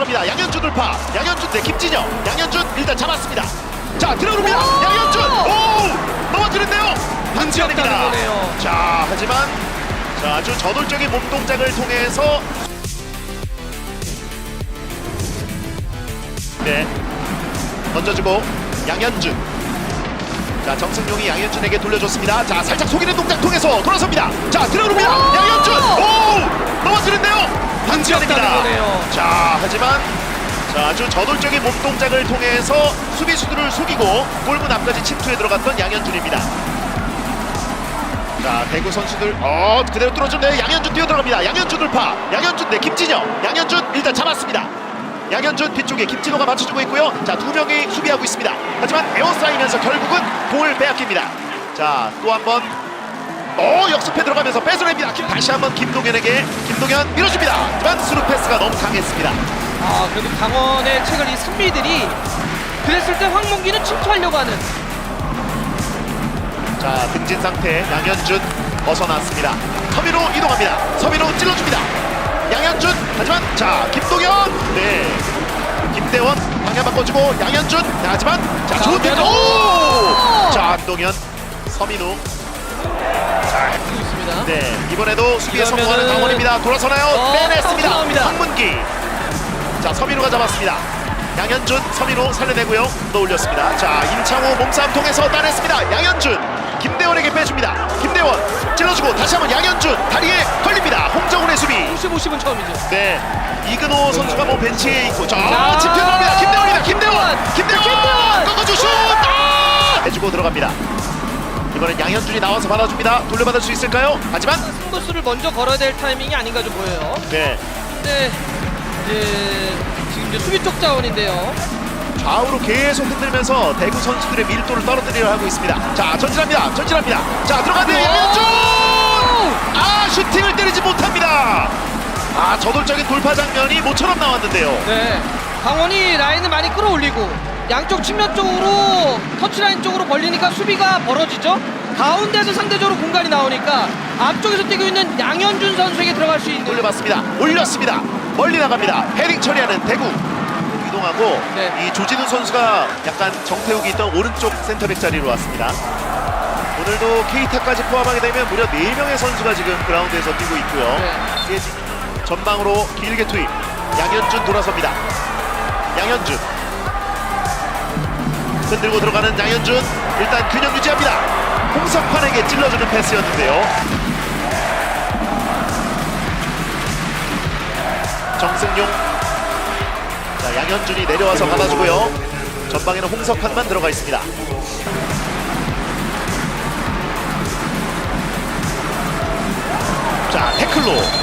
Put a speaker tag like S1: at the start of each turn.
S1: 뛰어들어갑니다. 양현준 돌파. 양현준 대 김진영. 양현준 일단 잡았습니다. 자 들어옵니다.
S2: 오!
S1: 양현준. 오 반지입니다.
S2: 거네요.
S1: 자 하지만 자, 아주 저돌적인 몸 동작을 통해서 네 던져주고 양현준. 자 정승용이 양현준에게 돌려줬습니다. 자 살짝 속이는 동작 통해서 돌아섭니다. 자 들어옵니다.
S2: 거네요.
S1: 자 하지만 자, 아주 저돌적인 몸 동작을 통해서 수비수들을 속이고 골문 앞까지 침투해 들어갔던 양현준입니다. 자 대구 선수들 어 그대로 뚫어준네 양현준 뛰어들어갑니다. 양현준 돌파. 양현준 대 김진영. 양현준 일단 잡았습니다. 양현준 뒤쪽에 김진호가 맞춰주고 있고요. 자 두 명이 수비하고 있습니다. 하지만 에어스라이면서 결국은 공을 빼앗깁니다. 자 또 한번 어 역습해 들어가면서 뺏어냅니다. 김- 다시 한번 김동현에게 김동현 밀어줍니다. 하지만 수루 패스가 너무 강했습니다.
S2: 아 그래도 강원의 책을 이 선비들이 그랬을 때 황문기는 침투하려고 하는
S1: 자 등진 상태 양현준 벗어났습니다. 서비로 이동합니다. 서비로 찔러줍니다. 양현준 하지만 자 김동현 네 김대원 방향 바꿔주고 양현준 자, 하지만 자
S2: 자,
S1: 좋은 태클
S2: 오!
S1: 오자 안동현 서민 우
S2: 쓰고 있습니다.
S1: 네 이번에도 수비에
S2: 이러면은-
S1: 성공하는 강원입니다. 돌아서나요?
S2: 어,
S1: 빼냈습니다.
S2: 나옵니다.
S1: 황문기 자 서민우가 잡았습니다. 양현준 서민우 살려내고요. 또 올렸습니다. 자 임창호 몸싸움 통해서 따냈습니다. 양현준 김대원에게 빼줍니다. 김대원 찔러주고 다시 한번 양현준 다리에 걸립니다. 홍정훈의 수비.
S2: 50, 50은 처음이죠.
S1: 네 이근호 선수가 뭐 벤치에 있고 자
S2: 자,
S1: 집중 들어갑니다. 김대원입니다. 김대원 김대원
S2: 김대원!
S1: 꺾어주 슛 아! 해주고 들어갑니다. 이번엔 양현준이 나와서 받아줍니다. 돌려받을 수 있을까요? 하지만
S2: 승부수를 먼저 걸어야 될 타이밍이 아닌가 좀 보여요.
S1: 네
S2: 근데 이제 지금 이제 수비 쪽 자원인데요.
S1: 좌우로 계속 흔들면서 대구 선수들의 밀도를 떨어뜨리려 하고 있습니다. 자 전진합니다. 전진합니다. 자 들어가네요. 양현준 아 슈팅을 때리지 못합니다. 아 저돌적인 돌파 장면이 모처럼 나왔는데요.
S2: 네. 강원이 라인을 많이 끌어올리고 양쪽 측면 쪽으로 터치라인 쪽으로 벌리니까 수비가 벌어지죠. 가운데서 상대적으로 공간이 나오니까 앞쪽에서 뛰고 있는 양현준 선수에게 들어갈 수 있는
S1: 돌려봤습니다. 올렸습니다. 멀리 나갑니다. 헤딩 처리하는 대구 이동하고
S2: 네.
S1: 이 조진우 선수가 약간 정태욱이 있던 오른쪽 센터백 자리로 왔습니다. 오늘도 케이타까지 포함하게 되면 무려 4명의 선수가 지금 그라운드에서 뛰고 있고요.
S2: 네.
S1: 예, 전방으로 길게 투입. 양현준 돌아섭니다. 양현준 흔들고 들어가는 양현준 일단 균형 유지합니다. 홍석환에게 찔러주는 패스였는데요. 정승용 자 양현준이 내려와서 받아주고요. 전방에는 홍석환만 들어가 있습니다. 자 태클로